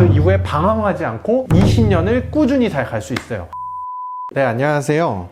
그 이후에 방황하지 않고 20년을 꾸준히 잘 갈 수 있어요. 네, 안녕하세요.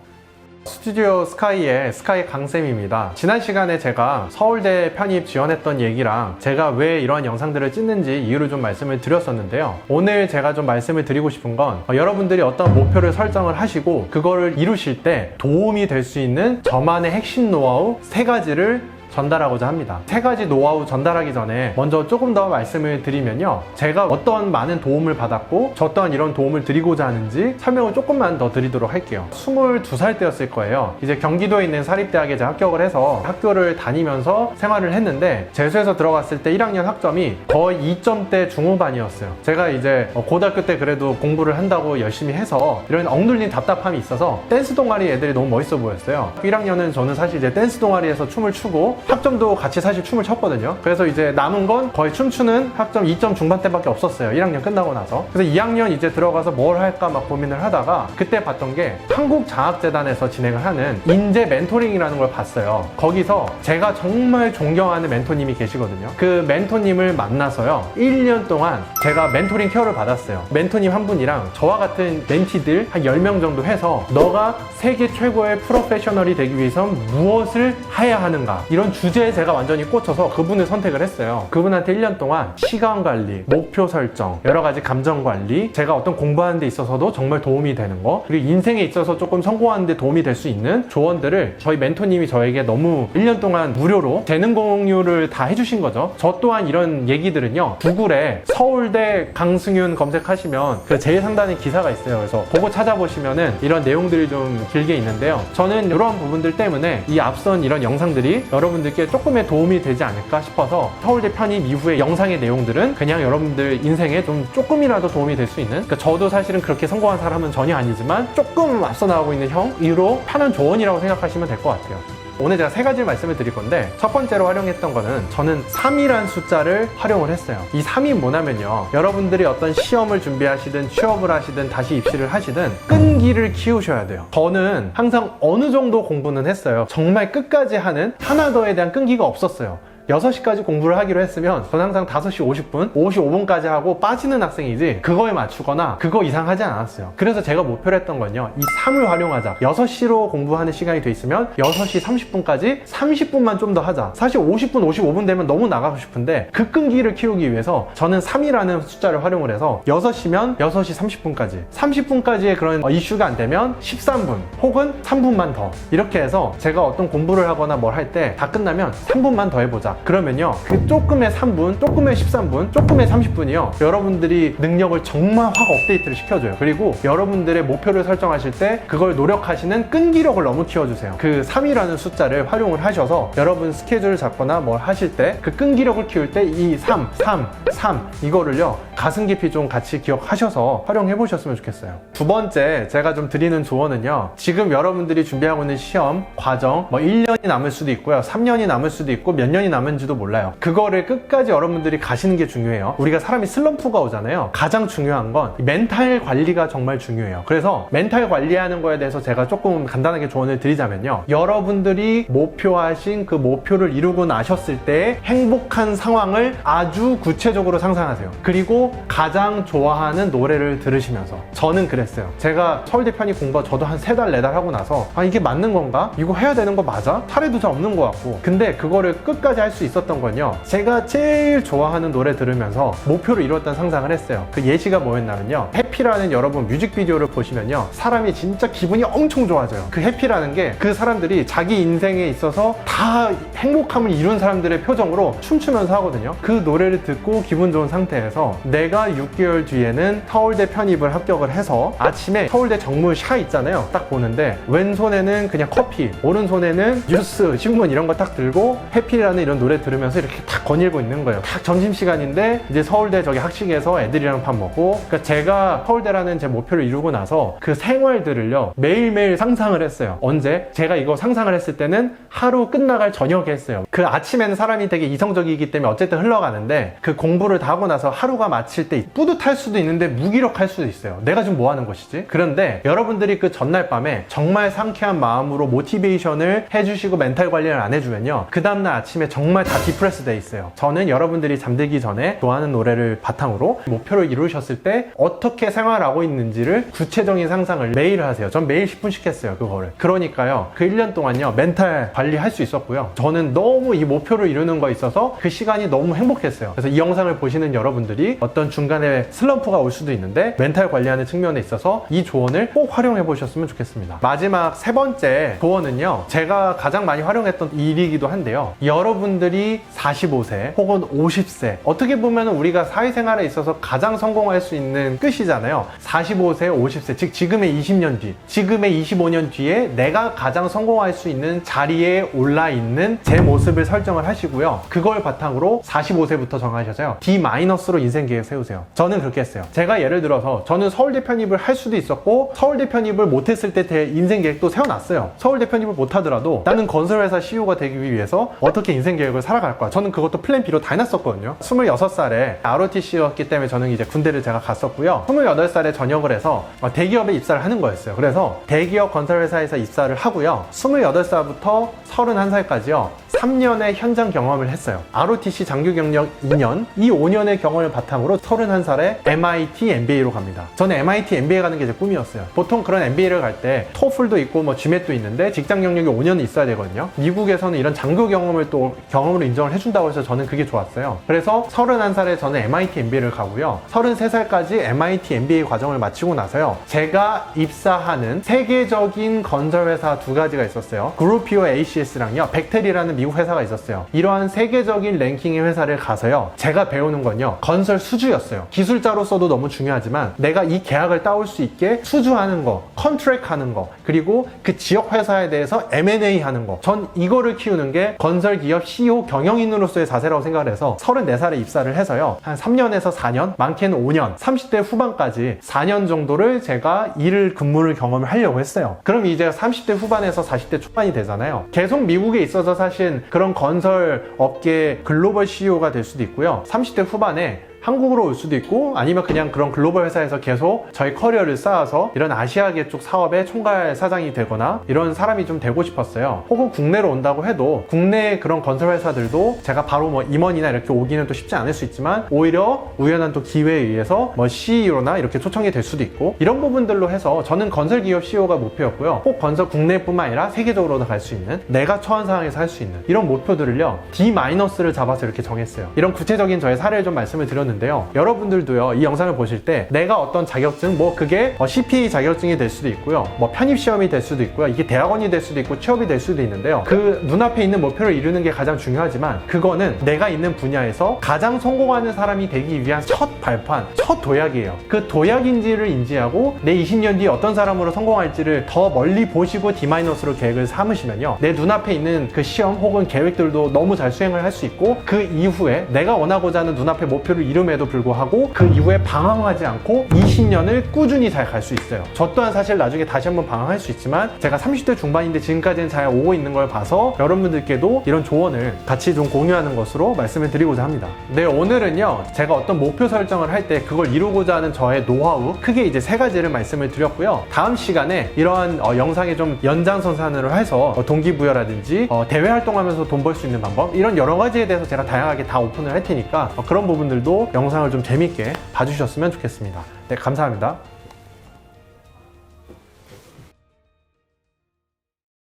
스튜디오 스카이의 스카이 강쌤입니다. 지난 시간에 제가 서울대 편입 지원했던 얘기랑 제가 왜 이러한 영상들을 찍는지 이유를 좀 말씀을 드렸었는데요. 오늘 제가 좀 말씀을 드리고 싶은 건 어, 여러분들이 어떤 목표를 설정을 하시고 그거를 이루실 때 도움이 될 수 있는 저만의 핵심 노하우 세 가지를 전달하고자 합니다. 세 가지 노하우 전달하기 전에 먼저 조금 더 말씀을 드리면요. 제가 어떤 많은 도움을 받았고, 저 또한 이런 도움을 드리고자 하는지 설명을 조금만 더 드리도록 할게요. 22살 때였을 거예요. 이제 경기도에 있는 사립대학에 합격을 해서 학교를 다니면서 생활을 했는데, 재수해서 들어갔을 때 1학년 학점이 거의 2점대 중후반이었어요. 제가 이제 어, 고등학교 때 그래도 공부를 한다고 열심히 해서 이런 엉눌린 답답함이 있어서 댄스 동아리 애들이 너무 멋있어 보였어요. 1학년은 저는 사실 이제 댄스 동아리에서 춤을 추고 학점도 같이 사실 춤을 췄거든요. 그래서 이제 남은 건 거의 춤추는 학점 2점 중반대밖에 없었어요. 1학년 끝나고 나서. 그래서 2학년 이제 들어가서 뭘 할까 막 고민을 하다가 그때 봤던 게 한국장학재단에서 진행을 하는 인재 멘토링이라는 걸 봤어요. 거기서 제가 정말 존경하는 멘토님이 계시거든요. 그 멘토님을 만나서요. 1년 동안 제가 멘토링 케어를 받았어요. 멘토님 한 분이랑 저와 같은 멘티들 한 10명 정도 해서 너가 세계 최고의 프로페셔널이 되기 위해선 무엇을 해야 하는가 이런 주제에 제가 완전히 꽂혀서 그분을 선택을 했어요. 그분한테 1년 동안 시간 관리, 목표 설정, 여러 가지 감정 관리, 제가 어떤 공부하는 데 있어서도 정말 도움이 되는 거, 그리고 인생에 있어서 조금 성공하는 데 도움이 될 수 있는 조언들을 저희 멘토님이 저에게 너무 1년 동안 무료로 재능 공유를 다 해주신 거죠. 저 또한 이런 얘기들은요, 구글에 서울대 강승윤 검색하시면 그 제일 상단에 기사가 있어요. 그래서 그거 찾아보시면은 이런 내용들이 좀 길게 있는데요. 저는 이런 부분들 때문에 이 앞선 이런 영상들이 여러분 들께 조금의 도움이 되지 않을까 싶어서 서울대 편입 이후의 영상의 내용들은 그냥 여러분들 인생에 좀 조금이라도 도움이 될 수 있는 그러니까 저도 사실은 그렇게 성공한 사람은 전혀 아니지만 조금 앞서 나가고 있는 형으로 편한 조언이라고 생각하시면 될 것 같아요. 오늘 제가 세 가지 말씀을 드릴 건데 첫 번째로 활용했던 거는 저는 3이란 숫자를 활용을 했어요. 이 3이 뭐냐면요. 여러분들이 어떤 시험을 준비하시든 취업을 하시든 다시 입시를 하시든 끈기를 키우셔야 돼요. 저는 항상 어느 정도 공부는 했어요. 정말 끝까지 하는 하나 더에 대한 끈기가 없었어요. 6시까지 공부를 하기로 했으면 저는 항상 5시 50분, 55분까지 하고 빠지는 학생이지 그거에 맞추거나 그거 이상 하지 않았어요. 그래서 제가 목표로 했던 건요. 이 3을 활용하자. 6시로 공부하는 시간이 돼 있으면 6시 30분까지 30분만 좀 더 하자. 사실 50분, 55분 되면 너무 나가고 싶은데 그 끈기를 키우기 위해서 저는 3이라는 숫자를 활용을 해서 6시면 6시 30분까지 30분까지의 그런 이슈가 안 되면 13분 혹은 3분만 더 이렇게 해서 제가 어떤 공부를 하거나 뭘 할 때 다 끝나면 3분만 더 해보자. 그러면요. 그 조금의 3분, 조금의 13분, 조금의 30분이요. 여러분들이 능력을 정말 확 업데이트를 시켜줘요. 그리고 여러분들의 목표를 설정하실 때 그걸 노력하시는 끈기력을 너무 키워주세요. 그 3이라는 숫자를 활용을 하셔서 여러분 스케줄을 잡거나 뭘 하실 때 그 끈기력을 키울 때 이 3, 3, 3 이거를요. 가슴 깊이 좀 같이 기억하셔서 활용해 보셨으면 좋겠어요. 두 번째 제가 좀 드리는 조언은요. 지금 여러분들이 준비하고 있는 시험, 과정, 뭐 1년이 남을 수도 있고요. 3년이 남을 수도 있고 몇 년이 남은지도 몰라요. 그거를 끝까지 여러분들이 가시는 게 중요해요. 우리가 사람이 슬럼프가 오잖아요. 가장 중요한 건 멘탈 관리가 정말 중요해요. 그래서 멘탈 관리하는 거에 대해서 제가 조금 간단하게 조언을 드리자면요. 여러분들이 목표하신 그 목표를 이루고 나셨을 때 행복한 상황을 아주 구체적으로 상상하세요. 그리고 가장 좋아하는 노래를 들으시면서 저는 그 랬어요. 제가 서울대 편입 공부 저도 한 세 달, 네 달 하고 나서 아 이게 맞는 건가? 이거 해야 되는 거 맞아? 사례도 잘 없는 것 같고 근데 그거를 끝까지 할 수 있었던 건요. 제가 제일 좋아하는 노래 들으면서 목표를 이뤘다는 상상을 했어요. 그 예시가 뭐였냐면요. 해피라는 여러분 뮤직비디오를 보시면요. 사람이 진짜 기분이 엄청 좋아져요. 그 해피라는 게 그 사람들이 자기 인생에 있어서 다 행복함을 이룬 사람들의 표정으로 춤추면서 하거든요. 그 노래를 듣고 기분 좋은 상태에서 내가 6개월 뒤에는 서울대 편입을 합격을 해서 아침에 서울대 정문 샤 있잖아요. 딱 보는데 왼손에는 그냥 커피, 오른손에는 뉴스, 신문 이런 거 딱 들고 해피라는 이런 노래 들으면서 이렇게 탁 거닐고 있는 거예요. 딱 점심 시간인데 이제 서울대 저기 학식에서 애들이랑 밥 먹고 그러니까 제가 서울대라는 제 목표를 이루고 나서 그 생활들을요 매일매일 상상을 했어요. 언제? 제가 이거 상상을 했을 때는 하루 끝나갈 저녁에 했어요. 그 아침에는 사람이 되게 이성적이기 때문에 어쨌든 흘러가는데 그 공부를 다 하고 나서 하루가 마칠 때 뿌듯할 수도 있는데 무기력할 수도 있어요. 내가 지금 뭐 하는 것이지? 그런데 여러분들이 그 전날 밤에 정말 상쾌한 마음으로 모티베이션을 해주시고 멘탈 관리를 안 해주면요. 그 다음날 아침에 정말 다 디프레스 돼 있어요. 저는 여러분들이 잠들기 전에 좋아하는 노래를 바탕으로 목표를 이루셨을 때 어떻게 생활하고 있는지를 구체적인 상상을 매일 하세요. 전 매일 10분씩 했어요. 그거를. 그러니까요. 그 1년 동안요. 멘탈 관리할 수 있었고요. 저는 너무 이 목표를 이루는 거 있어서 그 시간이 너무 행복했어요. 그래서 이 영상을 보시는 여러분들이 어떤 중간에 슬럼프가 올 수도 있는데 멘탈 관리하는 측면에 있어서 이 조언을 꼭 활용해 보셨으면 좋겠습니다. 마지막 세 번째 조언은요. 제가 가장 많이 활용했던 일이기도 한데요. 여러분들이 45세 혹은 50세 어떻게 보면 우리가 사회생활에 있어서 가장 성공할 수 있는 끝이잖아요. 45세, 50세 즉 지금의 20년 뒤, 지금의 25년 뒤에 내가 가장 성공할 수 있는 자리에 올라 있는 제 모습을 설정을 하시고요. 그걸 바탕으로 45세부터 정하셔서요. D-로 인생 계획 세우세요. 저는 그렇게 했어요. 제가 예를 들어서 저는 서울대 편입을 할 수도 있었고 서울대 편입을 못했을 때 제 인생 계획도 세워놨어요. 서울대 편입을 못하더라도 나는 건설회사 CEO가 되기 위해서 어떻게 인생 계획을 살아갈 거야. 저는 그것도 플랜 B로 다 해놨었거든요. 26살에 ROTC였기 때문에 저는 이제 군대를 제가 갔었고요. 28살에 전역을 해서 어, 대기업에 입사를 하는 거였어요. 그래서 대기업 건설회사에서 입사를 하고요. 28살부터 31살까지요. 3년의 현장 경험을 했어요. ROTC 장교 경력 2년, 이 5년의 경험을 바탕으로 31살에 MIT MBA로 갑니다. 저는 MIT MBA 가는 게 제 꿈이었어요. 보통 그런 MBA를 갈 때 토플도 있고 뭐 GMAT도 있는데 직장 경력이 5년 있어야 되거든요. 미국에서는 이런 장교 경험을 또 경험으로 인정을 해준다고 해서 저는 그게 좋았어요. 그래서 31살에 저는 MIT MBA를 가고요. 33살까지 MIT MBA 과정을 마치고 나서요. 제가 입사하는 세계적인 건설회사 두 가지가 있었어요. 그룹피오 ACS랑요. 벡텔이라는 미국 회사가 있었어요. 이러한 세계적인 랭킹의 회사를 가서요. 제가 배우는 건요. 건설 수주였어요. 기술자로서도 너무 중요하지만 내가 이 계약을 따올 수 있게 수주하는 거, 컨트랙 하는 거, 그리고 그 지역 회사에 대해서 M&A 하는 거. 전 이거를 키우는 게 건설 기업 CEO 경영인으로서의 자세라고 생각을 해서 34살에 입사를 해서요. 한 3년에서 4년, 많게는 5년, 30대 후반까지 4년 정도를 제가 일을 근무를 경험을 하려고 했어요. 그럼 이제 30대 후반에서 40대 초반이 되잖아요. 계속 미국에 있어서 사실 그런 건설 업계 글로벌 CEO가 될 수도 있고요. 30대 후반에 한국으로 올 수도 있고 아니면 그냥 그런 글로벌 회사에서 계속 저희 커리어를 쌓아서 이런 아시아계 쪽 사업의 총괄 사장이 되거나 이런 사람이 좀 되고 싶었어요. 혹은 국내로 온다고 해도 국내 그런 건설 회사들도 제가 바로 뭐 임원이나 이렇게 오기는 또 쉽지 않을 수 있지만 오히려 우연한 또 기회에 의해서 뭐 CEO나 이렇게 초청이 될 수도 있고 이런 부분들로 해서 저는 건설 기업 CEO가 목표였고요. 꼭 건설 국내뿐만 아니라 세계적으로도 갈 수 있는 내가 처한 상황에서 할 수 있는 이런 목표들을요. D-를 잡아서 이렇게 정했어요. 이런 구체적인 저의 사례를 좀 말씀을 드렸는데 요. 여러분들도요. 이 영상을 보실 때 내가 어떤 자격증 뭐 그게 어, CPA 자격증이 될 수도 있고요. 뭐 편입 시험이 될 수도 있고요. 이게 대학원이 될 수도 있고 취업이 될 수도 있는데요. 그 눈앞에 있는 목표를 이루는 게 가장 중요하지만 그거는 내가 있는 분야에서 가장 성공하는 사람이 되기 위한 첫 발판, 첫 도약이에요. 그 도약인지를 인지하고 내 20년 뒤에 어떤 사람으로 성공할지를 더 멀리 보시고 D-로 계획을 삼으시면요. 내 눈앞에 있는 그 시험 혹은 계획들도 너무 잘 수행을 할 수 있고 그 이후에 내가 원하고자 하는 눈앞의 목표를 이 룸에도 불구하고 그 이후에 방황하지 않고 20년을 꾸준히 잘 갈 수 있어요. 저 또한 사실 나중에 다시 한번 방황할 수 있지만 제가 30대 중반인데 지금까지는 잘 오고 있는 걸 봐서 여러분들께도 이런 조언을 같이 좀 공유하는 것으로 말씀을 드리고자 합니다. 네, 오늘은요. 제가 어떤 목표 설정을 할 때 그걸 이루고자 하는 저의 노하우 크게 이제 세 가지를 말씀을 드렸고요. 다음 시간에 이러한 어, 영상에 좀 연장선상으로 해서 어, 동기부여라든지 어, 대외 활동하면서 돈 벌 수 있는 방법 이런 여러 가지에 대해서 제가 다양하게 다 오픈을 할 테니까 어, 그런 부분들도 영상을 좀 재밌게 봐주셨으면 좋겠습니다. 네, 감사합니다.